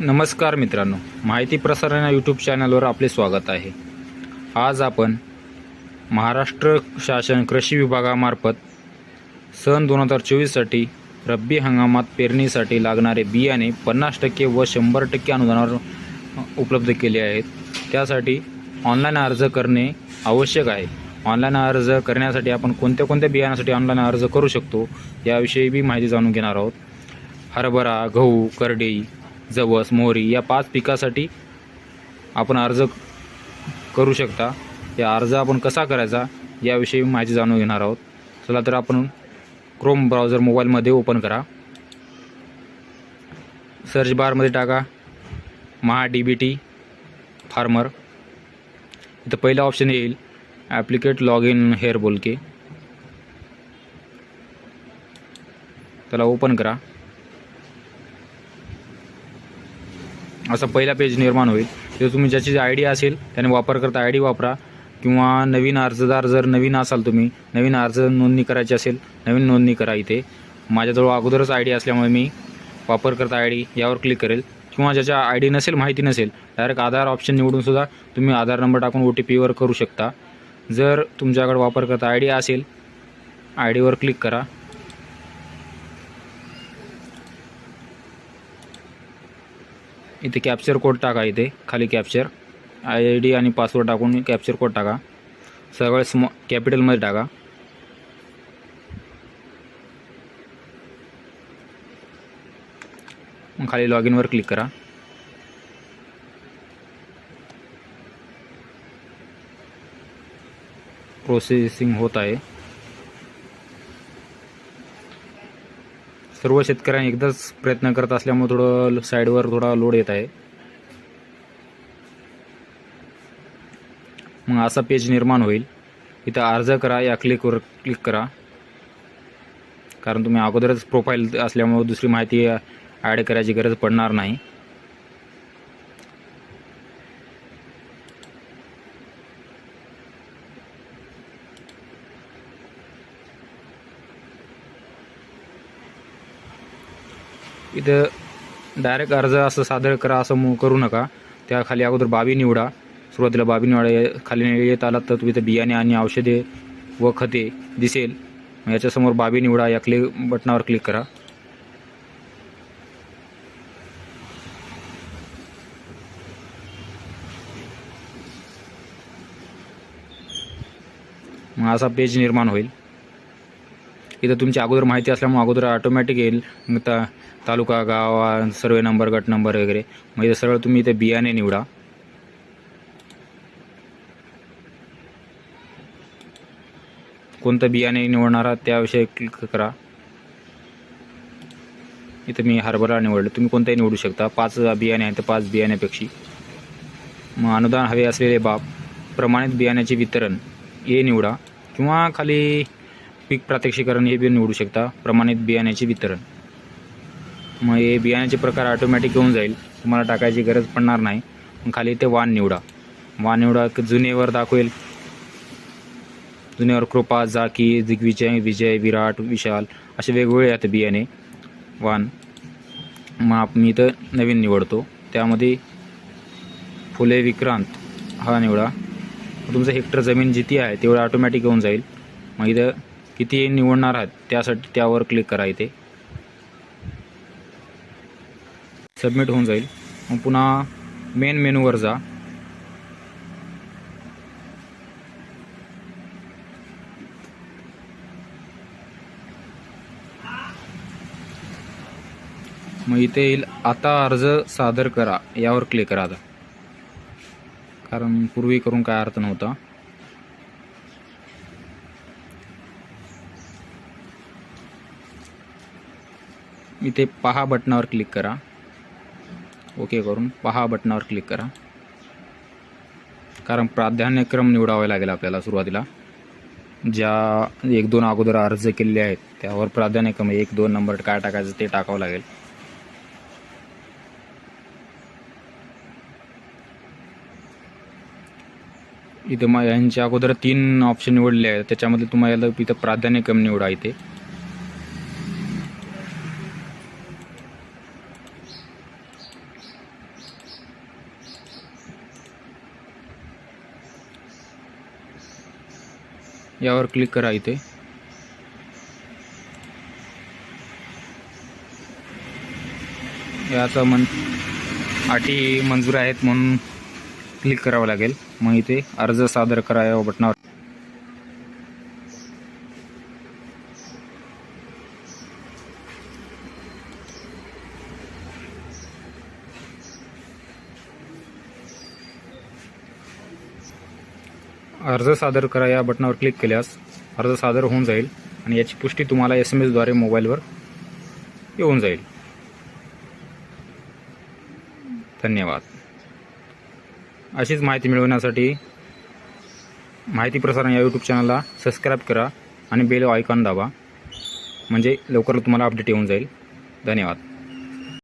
नमस्कार मित्रांनो. माहिती प्रसारण या यूट्यूब चॅनलवर आपले स्वागत आहे. आज आपण महाराष्ट्र शासन कृषी विभागामार्फत सन दोन हजार चोवीससाठी रब्बी हंगामात पेरणीसाठी लागणारे बियाणे पन्नास टक्के व शंभर टक्के अनुदानावर उपलब्ध केले आहेत. त्यासाठी ऑनलाईन अर्ज करणे आवश्यक आहे. ऑनलाईन अर्ज करण्यासाठी आपण कोणत्या कोणत्या बियाण्यासाठी ऑनलाईन अर्ज करू शकतो याविषयी बी माहिती जाणून घेणार आहोत. हरभरा गहू करडई जवस मोहरी या पाच पिकासाठी आपण अर्ज करू शकता. या अर्ज आपण कसा करायचा याविषयी माहिती जाणून घेणार आहोत. चला तर आपण क्रोम ब्राउझर मोबाईलमध्ये ओपन करा. सर्च बारमध्ये टाका. Maha D B T farmer इथं पहिलं ऑप्शन येईल. ॲप्लिकेट लॉग इन हेअर बोलके. त्याला ओपन करा. असा पहिला पेज निर्माण होईल. ते तुम्ही ज्याची आय डी असेल त्याने वापरकर्ता आय डी वापरा. किंवा नवीन अर्जदार जर नवीन असाल तुम्ही नवीन अर्ज नोंदणी करायची असेल नवीन नोंदणी करा इथे. माझ्याजवळ अगोदरच आय डी असल्यामुळे मी वापरकर्ता आय डी यावर क्लिक करेल. किंवा ज्याच्या आय डी नसेल माहिती नसेल डायरेक्ट आधार ऑप्शन निवडूनसुद्धा तुम्ही आधार नंबर टाकून ओ टी पीवर करू शकता. जर तुमच्याकडे वापरकर्ता आय डी असेल आय डीवर क्लिक करा. इथे कॅप्चर कोड टाका इथे खाली कॅप्चर आय आय डी आणि पासवर्ड टाकून कॅप्चर कोड टाका. सगळं स्मॉ कॅपिटलमध्ये टाका. मग खाली लॉग इनवर क्लिक करा. प्रोसेसिंग होत आहे. सर्व शेतकऱ्यांनी एकदाच प्रयत्न करत असल्यामुळे थोडं साईडवर थोडा लोड येत आहे. मग असा पेज निर्माण होईल. इथं अर्ज करा या क्लिकवर क्लिक करा. कारण तुम्ही अगोदरच प्रोफाईल असल्यामुळे दुसरी माहिती ॲड करायची गरज पडणार नाही. इथं डायरेक्ट अर्ज असं सादर करा असं करू नका. त्या खाली अगोदर बाबी निवडा. सुरुवातीला बाबी निवडा खाली येत आलात तर तुम्ही बियाणे आणि औषधे व खते दिसेल. मग याच्यासमोर बाबी निवडा या क्लिक बटनावर क्लिक करा. मग असा पेज निर्माण होईल. इथं तुमची अगोदर माहिती असल्यामुळे अगोदर ऑटोमॅटिक येईल. ता तालुका गाव सर्वे नंबर गट नंबर वगैरे. मग इथं सरळ तुम्ही इथे बियाणे निवडा. कोणतं बियाणे निवडणार आहात त्याविषयी क्लिक करा. इथं मी हरभरा निवडलं. तुम्ही कोणताही निवडू शकता. पाच बियाणे आहेत तर पाच बियाण्यापेक्षा. मग अनुदान हवे असलेले बाब प्रमाणित बियाण्याचे वितरण. हे निवडा. किंवा खाली पीक प्रात्यक्षिकरण हे बी निवडू शकता. प्रमाणित बियाण्याचे वितरण. मग हे बियाण्याचे प्रकार ऑटोमॅटिक येऊन जाईल. तुम्हाला टाकायची गरज पडणार नाही. मग खाली ते वाण निवडा. वाण निवडा जुनेवर दाखवेल. जुनेवर कृपा जाकी दिग्विजय विजय विराट विशाल असे वेगवेगळे आहेत बियाणे. वाण मग आप- मी इथं नवीन निवडतो. त्यामध्ये फुले विक्रांत हा निवडा. तुमचं हेक्टर जमीन जिती आहे तेवढं ऑटोमॅटिक येऊन जाईल. मग इथं किती निवडणार आहात त्यासाठी त्यावर क्लिक करा इथे. सबमिट होऊन जाईल. मग पुन्हा मेन मेनूवर जा. मग इथे येईल आता अर्ज सादर करा यावर क्लिक करा आता. कारण पूर्वी करून काय अर्थ नव्हता. इथे पहा बटनावर क्लिक करा. ओके करून पहा बटनावर क्लिक करा. कारण प्राधान्यक्रम निवडावा लागेल आपल्याला सुरुवातीला. ज्या एक दोन अगोदर अर्ज केलेले आहेत त्यावर प्राधान्यक्रम एक दोन नंबर काय टाकायचं ते टाकावं लागेल. इथं मग यांच्या अगोदर तीन ऑप्शन निवडले आहेत त्याच्यामध्ये तुम्हाला इथं प्राधान्यक्रम निवडा इथे. यावर क्लिक करा इथे. याचं मन अटी मंजूर आहेत म्हणून क्लिक करावं लागेल. मग इथे अर्ज सादर करा या बटनावर अर्ज सादर करा या बटनावर क्लिक केल्यास अर्ज सादर होऊन जाईल आणि याची पुष्टी तुम्हाला एस एम एसद्वारे मोबाईलवर येऊन जाईल. धन्यवाद. अशीच माहिती मिळवण्यासाठी माहिती प्रसारण या यूट्यूब चॅनलला सबस्क्राईब करा आणि बेल आयकॉन दाबा. म्हणजे लवकर तुम्हाला अपडेट येऊन जाईल. धन्यवाद.